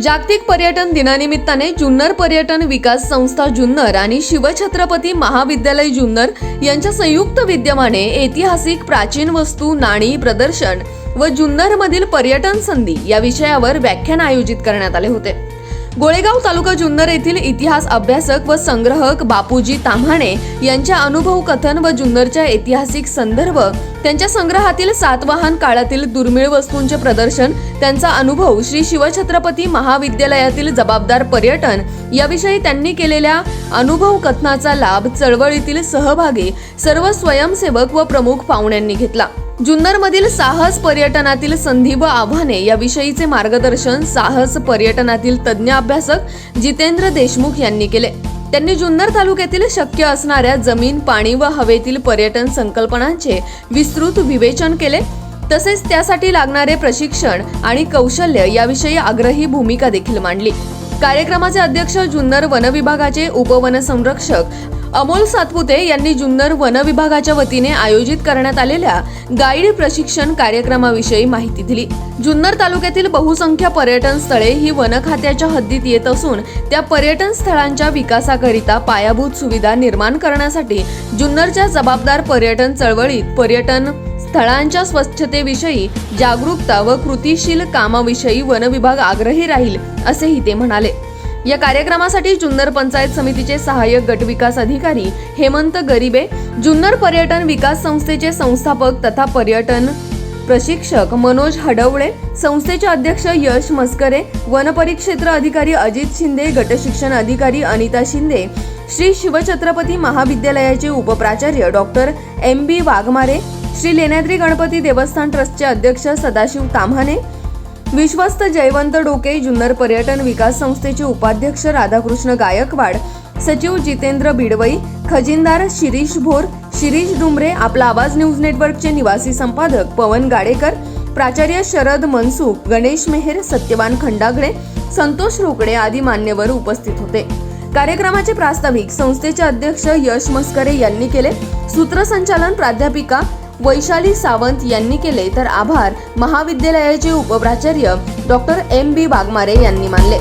जागतिक पर्यटन दिनानिमित्ताने जुन्नर पर्यटन विकास संस्था जुन्नर आणि शिवछत्रपती महाविद्यालय जुन्नर यांच्या संयुक्त विद्यमाने ऐतिहासिक प्राचीन वस्तू नाणी प्रदर्शन व जुन्नरमधील पर्यटन संधी या विषयावर व्याख्यान आयोजित करण्यात आले होते. गोळेगाव तालुका जुन्नर येथील इतिहास अभ्यासक व संग्रहक बापूजी ताम्हाणे यांच्या अनुभव कथन व जुन्नरच्या ऐतिहासिक संदर्भ त्यांच्या संग्रहातील सातवाहन काळातील दुर्मिळ वस्तूंचे प्रदर्शन त्यांचा अनुभव श्री शिवछत्रपती महाविद्यालयातील जबाबदार पर्यटन याविषयी त्यांनी केलेल्या अनुभव कथनाचा लाभ चळवळीतील सहभागी सर्व स्वयंसेवक व प्रमुख पाहुण्यांनी घेतला. जुन्नरमधील साहस पर्यटनातील संधी व आव्हाने याविषयीचे मार्गदर्शन साहस पर्यटनातील तज्ज्ञ अभ्यासक जितेंद्र देशमुख यांनी केले. त्यांनी जुन्नर तालुक्यातील शक्य असणाऱ्या जमीन पाणी व हवेतील पर्यटन संकल्पनांचे विस्तृत विवेचन केले. तसेच त्यासाठी लागणारे प्रशिक्षण आणि कौशल्य याविषयी आग्रही भूमिका देखील मांडली. कार्यक्रमाचे अध्यक्ष जुन्नर वन विभागाचे अमोल सातपुते यांनी जुन्नर वन विभागाच्या वतीने आयोजित करण्यात आलेल्या गाईड प्रशिक्षण कार्यक्रमाविषयी माहिती दिली. जुन्नर तालुक्यातील बहुसंख्य पर्यटन स्थळे ही वन खात्याच्या हद्दीत येत असून त्या पर्यटन स्थळांच्या विकासाकरिता पायाभूत सुविधा निर्माण करण्यासाठी जुन्नरच्या जबाबदार पर्यटन चळवळीत पर्यटन स्थळांच्या स्वच्छतेविषयी जागरूकता व कृतीशील कामाविषयी वन विभाग आग्रही राहील असेही ते म्हणाले. या कार्यक्रमासाठी जुन्नर पंचायत समितीचे सहाय्यक गटविकास अधिकारी हेमंत गरीबे जुन्नर पर्यटन विकास संस्थेचे संस्थापक तथा पर्यटन प्रशिक्षक मनोज हडवळे संस्थेचे अध्यक्ष यश मस्करे वनपरिक्षेत्र अधिकारी अजित शिंदे गटशिक्षण अधिकारी अनिता शिंदे श्री शिवछत्रपती महाविद्यालयाचे उपप्राचार्य doctor M B Waghmare Shri Lenyadri Ganpati देवस्थान ट्रस्टचे अध्यक्ष सदाशिव ताम्हाणे विश्वस्त जयवंत डोके जुन्नर पर्यटन विकास संस्थेचे उपाध्यक्ष राधाकृष्ण गायकवाड सचिव जितेंद्र बिडवई खजिनदार शिरीष भोर शिरीष डुमरे आपला आवाज न्यूज नेटवर्कचे निवासी संपादक पवन गाडेकर प्राचार्य शरद मनसुख गणेश मेहेर सत्यवान खंडागळे संतोष रोकडे आदी मान्यवर उपस्थित होते. कार्यक्रमाचे प्रास्ताविक संस्थेचे अध्यक्ष यश मस्करे यांनी केले. सूत्रसंचालन प्राध्यापिका वैशाली सावंत यांनी केले तर आभार. महाविद्यालयाचे उपप्राचार्य डॉक्टर एम बी वाघमारे यांनी मानले.